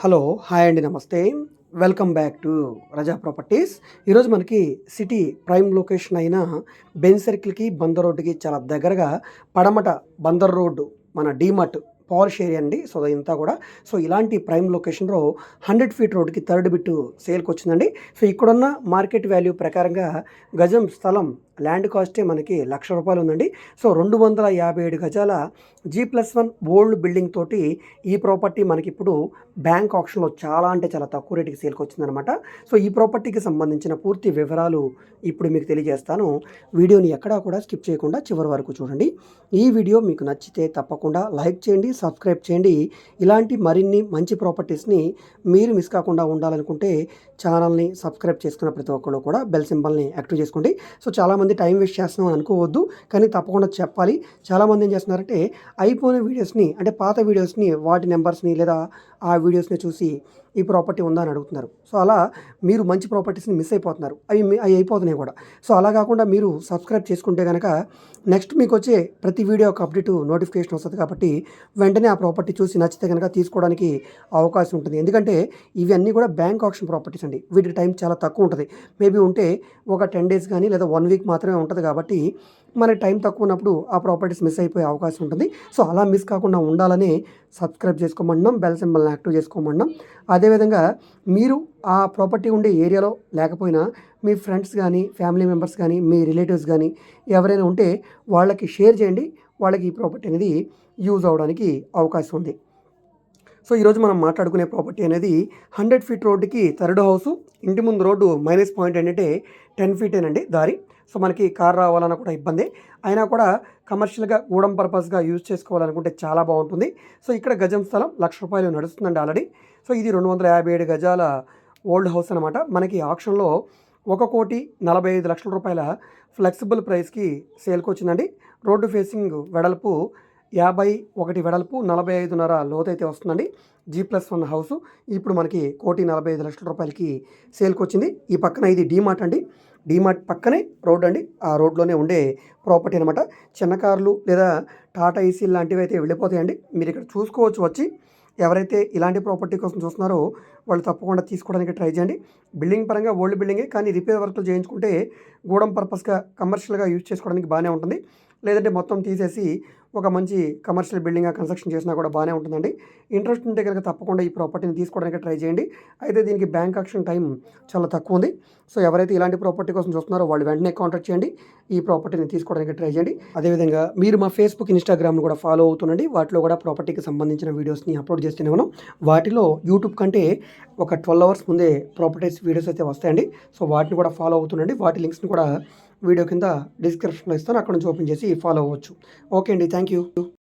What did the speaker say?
Hello hi అండి నమస్తే. Welcome back to Raza properties. ఈరోజు మనకి సిటీ ప్రైమ్ లొకేషన్ అయిన బెన్ సర్కిల్కి బందర్ రోడ్డుకి చాలా దగ్గరగా పడమట బందర్ రోడ్డు మన డీమార్ట్ పాలిష్ ఏరియా అండి. సో ఇంతా కూడా. సో ఇలాంటి ప్రైమ్ లొకేషన్లో హండ్రెడ్ ఫీట్ రోడ్డుకి థర్డ్ బిట్ సేల్కి వచ్చిందండి సో ఇక్కడున్న మార్కెట్ వాల్యూ ప్రకారంగా గజం స్థలం ల్యాండ్ కాస్టే మనకి లక్ష రూపాయలు ఉందండి సో రెండు వందల యాభై ఏడు గజాల G plus one old building తోటి ఈ ప్రాపర్టీ మనకి ఇప్పుడు బ్యాంక్ ఆప్షన్లో చాలా అంటే చాలా తక్కువ రేటుకి సేల్కి వచ్చిందనమాట సో ఈ ప్రాపర్టీకి సంబంధించిన పూర్తి వివరాలు ఇప్పుడు మీకు తెలియజేస్తాను. వీడియోని ఎక్కడా కూడా స్కిప్ చేయకుండా చివరి వరకు చూడండి. ఈ వీడియో మీకు నచ్చితే తప్పకుండా లైక్ చేయండి సబ్స్క్రైబ్ చేయండి. ఇలాంటి మరిన్ని మంచి ప్రాపర్టీస్ని మీరు మిస్ కాకుండా ఉండాలనుకుంటే ఛానల్ని సబ్స్క్రైబ్ చేసుకున్న ప్రతి ఒక్కరు కూడా బెల్ సింబల్ని యాక్టివ్ చేసుకోండి. సో చాలా చాలామంది టైం వేస్ట్ చేస్తున్నాం అని అనుకోవద్దు కానీ తప్పకుండా చెప్పాలి. చాలామంది ఏం చేస్తున్నారంటే అయిపోయిన వీడియోస్ని అంటే పాత వీడియోస్ని వాటి నెంబర్స్ని లేదా ఆ వీడియోస్ని చూసి ఈ ప్రాపర్టీ ఉందా అని అడుగుతున్నారు. సో అలా మీరు మంచి ప్రాపర్టీస్ని మిస్ అయిపోతున్నారు. అవి అవి అయిపోతున్నాయి కూడా. సో అలా కాకుండా మీరు సబ్స్క్రైబ్ చేసుకుంటే కనుక నెక్స్ట్ మీకు వచ్చే ప్రతి వీడియో ఒక అప్డేట్ నోటిఫికేషన్ వస్తుంది కాబట్టి వెంటనే ఆ ప్రాపర్టీ చూసి నచ్చితే కనుక తీసుకోవడానికి అవకాశం ఉంటుంది. ఎందుకంటే ఇవన్నీ కూడా బ్యాంక్ ఆప్షన్ ప్రాపర్టీస్ అండి. వీటికి టైం చాలా తక్కువ ఉంటుంది. మేబీ ఉంటే ఒక టెన్ డేస్ కానీ లేదా వన్ వీక్ మాత్రమే ఉంటుంది కాబట్టి మనకి టైం తక్కువ ఉన్నప్పుడు ఆ ప్రాపర్టీస్ మిస్ అయిపోయే అవకాశం ఉంటుంది. సో అలా మిస్ కాకుండా ఉండాలని సబ్స్క్రైబ్ చేసుకోమన్నాం బెల్ సింబల్ని యాక్టివ్ చేసుకోమన్నాం అదేవిధంగా మీరు ఆ ప్రాపర్టీ ఉండే ఏరియాలో లేకపోయినా మీ ఫ్రెండ్స్ కానీ ఫ్యామిలీ మెంబర్స్ కానీ మీ రిలేటివ్స్ కానీ ఎవరైనా ఉంటే వాళ్ళకి షేర్ చేయండి. వాళ్ళకి ఈ ప్రాపర్టీ అనేది యూజ్ అవడానికి అవకాశం ఉంది. సో ఈరోజు మనం మాట్లాడుకునే ప్రాపర్టీ అనేది హండ్రెడ్ ఫీట్ రోడ్డుకి థర్డ్ హౌస్ ఇంటి ముందు రోడ్డు మైనస్ పాయింట్ ఏంటంటే టెన్ ఫీటేనండి దారి. సో మనకి కార్ రావాలన్నా కూడా ఇబ్బంది. అయినా కూడా కమర్షియల్గా గూడెం పర్పస్గా యూజ్ చేసుకోవాలనుకుంటే చాలా బాగుంటుంది. సో ఇక్కడ గజం స్థలం లక్ష రూపాయలు నడుస్తుందండి ఆల్రెడీ. సో ఇది రెండు వందల యాభై ఏడు గజాల ఓల్డ్ హౌస్ అనమాట మనకి ఆప్షన్లో ఒక కోటి నలభై ఐదు లక్షల రూపాయల ఫ్లెక్సిబుల్ ప్రైస్కి సేల్కి వచ్చిందండి. రోడ్డు ఫేసింగ్ వెడల్పు యాభై ఒకటి వెడల్పు నలభై ఐదున్నర లోతైతే వస్తుందండి. G plus one house. ఇప్పుడు మనకి కోటి నలభై ఐదు లక్షల రూపాయలకి సేల్కి వచ్చింది. ఈ పక్కన ఇది డీమార్ట్ అండి. డీమార్ట్ పక్కనే రోడ్ అండి. ఆ రోడ్లోనే ఉండే ప్రాపర్టీ అనమాట చిన్న కార్లు లేదా టాటా ఏసీ లాంటివి అయితే వెళ్ళిపోతాయండి. మీరు ఇక్కడ చూసుకోవచ్చు వచ్చి. ఎవరైతే ఇలాంటి ప్రాపర్టీ కోసం చూస్తున్నారో వాళ్ళు తప్పకుండా తీసుకోవడానికి ట్రై చేయండి. బిల్డింగ్ పరంగా ఓల్డ్ బిల్డింగే కానీ రిపేర్ వర్క్లు చేయించుకుంటే గూడెం పర్పస్గా కమర్షియల్గా యూజ్ చేసుకోవడానికి బాగానే ఉంటుంది. లేదంటే మొత్తం తీసేసి ఒక మంచి కమర్షియల్ బిల్డింగ్గా కన్స్ట్రక్షన్ చేసినా కూడా బాగానే ఉంటుందండి. ఇంట్రెస్ట్ ఉంటే కనుక తప్పకుండా ఈ ప్రాపర్టీని తీసుకోవడానికి ట్రై చేయండి. అయితే దీనికి బ్యాంక్ ఆక్షన్ టైం చాలా తక్కువ ఉంది. సో ఎవరైతే ఇలాంటి ప్రాపర్టీ కోసం చూస్తున్నారో వాళ్ళు వెంటనే కాంటాక్ట్ చేయండి. ఈ ప్రాపర్టీని తీసుకోవడానికి ట్రై చేయండి. అదేవిధంగా మీరు మా ఫేస్బుక్ ఇన్స్టాగ్రామ్ను కూడా ఫాలో అవుతుండండి. వాటిలో కూడా ప్రాపర్టీకి సంబంధించిన వీడియోస్ని అప్లోడ్ చేస్తూనే ఉన్నాం. వాటిలో యూట్యూబ్ కంటే ఒక ట్వెల్వ్ అవర్స్ ముందే ప్రాపర్టీస్ వీడియోస్ అయితే వస్తాయండి. సో వాటిని కూడా ఫాలో అవుతుండండి. వాటి లింక్స్ని కూడా వీడియో కింద డిస్క్రిప్షన్లో ఇస్తాను. అక్కడ నుంచి ఓపెన్ చేసి ఫాలో అవ్వచ్చు. ఓకే అండి. Thank Thank you.